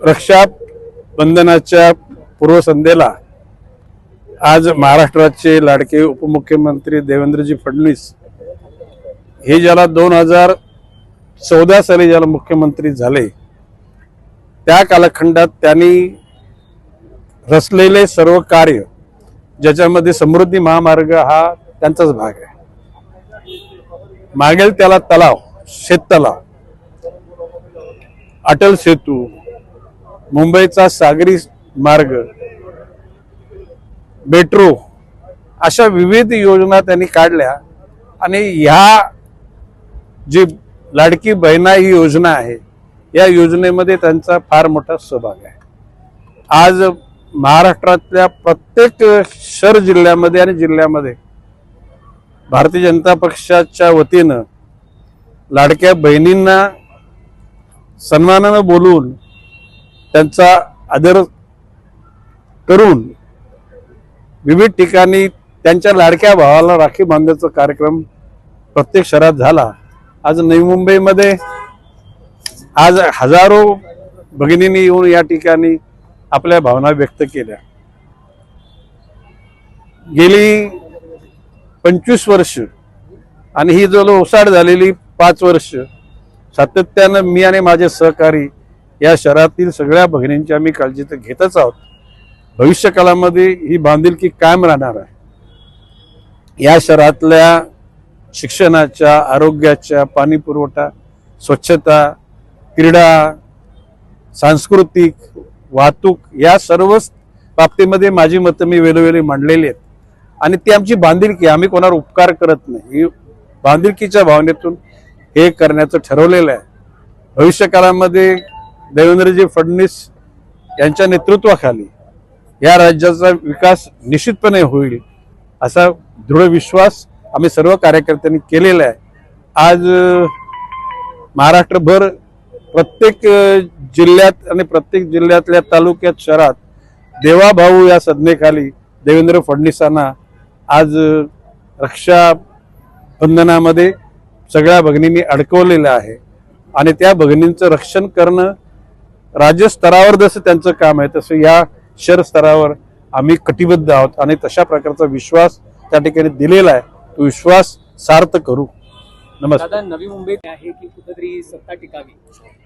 रक्षाबंधनाच्या पूर्वसंध्येला आज महाराष्ट्राचे लाडके उपमुख्यमंत्री देवेंद्रजी फडणवीस हे ज्याला दोन हजार चौदा साली ज्याला मुख्यमंत्री झाले त्या कालखंडात त्यांनी रचलेले सर्व कार्य ज्याच्यामध्ये समृद्धी महामार्ग हा त्यांचाच भाग आहे. मागेल त्याला तलाव शेततलाव अटल सेतू मुंबईचा सागरी मार्ग मेट्रो अशा विविध योजना त्यांनी काढल्या. आणि ह्या जी लाडकी बहिणा ही योजना आहे या योजनेमध्ये त्यांचा फार मोठा सहभाग आहे. आज महाराष्ट्रातल्या प्रत्येक शहर जिल्ह्यामध्ये आणि जिल्ह्यामध्ये भारतीय जनता पक्षाच्या वतीनं लाडक्या बहिणींना सन्मानानं बोलून त्यांचा आदर करून विविध ठिकाणी त्यांच्या लाडक्या भावाला राखी बांधण्याचा कार्यक्रम प्रत्येक शहरात झाला. आज नवी मुंबईमध्ये आज हजारो भगिनींनी येऊन या ठिकाणी आपल्या भावना व्यक्त केल्या. गेली पंचवीस वर्ष आणि ही जो ओसाड झालेली पाच वर्ष सातत्यानं मी आणि माझे सहकारी या शहरातील सगळ्या भगिनींची आम्ही काळजी तर घेतच आहोत. भविष्य काळामध्ये ही बांधिलकी कायम राहणार आहे. या शहरातल्या शिक्षणाच्या आरोग्याच्या पाणी पुरवठा स्वच्छता क्रीडा सांस्कृतिक वाहतूक या सर्वच बाबतीमध्ये माझी मतं मी वेळोवेळी मांडलेली आहेत. आणि ती आमची बांधिलकी आम्ही कोणावर उपकार करत नाही. ही बांधिलकीच्या भावनेतून हे करण्याचं ठरवलेलं आहे. भविष्य काळामध्ये देवेंद्रजी फडणवीस यांच्या नेतृत्वाखाली या राज्याचा विकास निश्चितपणे होईल असा दृढ विश्वास आम्ही सर्व कार्यकर्त्यांनी केलेला आहे. आज महाराष्ट्रभर प्रत्येक जिल्ह्यात आणि प्रत्येक जिल्ह्यातल्या तालुक्यात शहरात देवाभाऊ या संज्ञेखाली देवेंद्र फडणवीसांना आज रक्षाबंधनामध्ये सगळ्या भगिनींनी अडकवलेलं आहे. आणि त्या भगिनींचं रक्षण करणं राज्य स्तरावर जसं त्यांचं काम आहे तसं या शहर स्तरावर आम्ही कटिबद्ध आहोत आणि तशा प्रकारचा विश्वास त्या ठिकाणी दिलेला आहे. तो विश्वास सार्थ करू. नमस्कार. नवी मुंबईत आहे की कुठेतरी सत्ता टिकावी?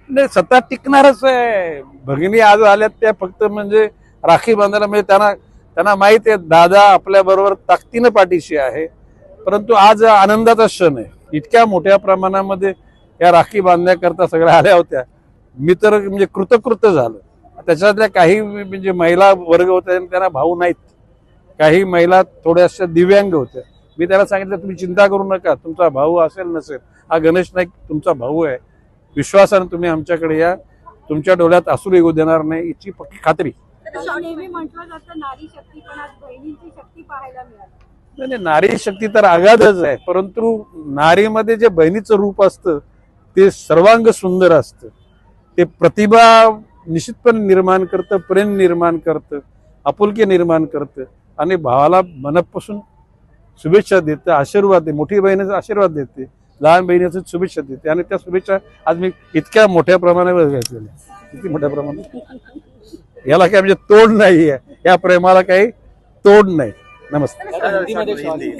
नाही सत्ता टिकणारच आहे. भगिनी आज आल्यात त्या फक्त म्हणजे राखी बांधायला म्हणजे त्यांना त्यांना माहिती आहे दादा आपल्या बरोबर ताकदीनं पाठीशी आहे. परंतु आज आनंदाचा क्षण आहे. इतक्या मोठ्या प्रमाणामध्ये या राखी बांधण्याकरता सगळ्या आल्या होत्या. मी तर म्हणजे कृतकृत झालो. त्याच्यातल्या काही म्हणजे महिला वर्ग होत्या त्यांना भाऊ नाहीत. काही महिला थोड्याशा दिव्यांग होत्या. मी त्याला सांगितलं तुम्ही चिंता करू नका तुमचा भाऊ असेल नसेल हा गणेश नाईक तुमचा भाऊ आहे. विश्वासानं तुम्ही आमच्याकडे या. तुमच्या डोळ्यात असू येऊ देणार नाही याची पक्की खात्री. नाही नारी शक्ती तर आघातच आहे परंतु नारीमध्ये जे बहिणीचं रूप असतं ते सर्वांग सुंदर असतं. ते प्रतिभा निश्चितपणे निर्माण करतं प्रेम निर्माण करतं आपुलकी निर्माण करतं आणि भावाला मनापासून शुभेच्छा देतं आशीर्वाद दे मोठी बहिणीचा आशीर्वाद देते लहान बहिणीचं शुभेच्छा देते आणि त्या शुभेच्छा आज मी इतक्या मोठ्या प्रमाणावर घेतलेल्या किती मोठ्या प्रमाणात याला काय म्हणजे तोड नाही आहे या प्रेमाला काही तोड नाही. नमस्ते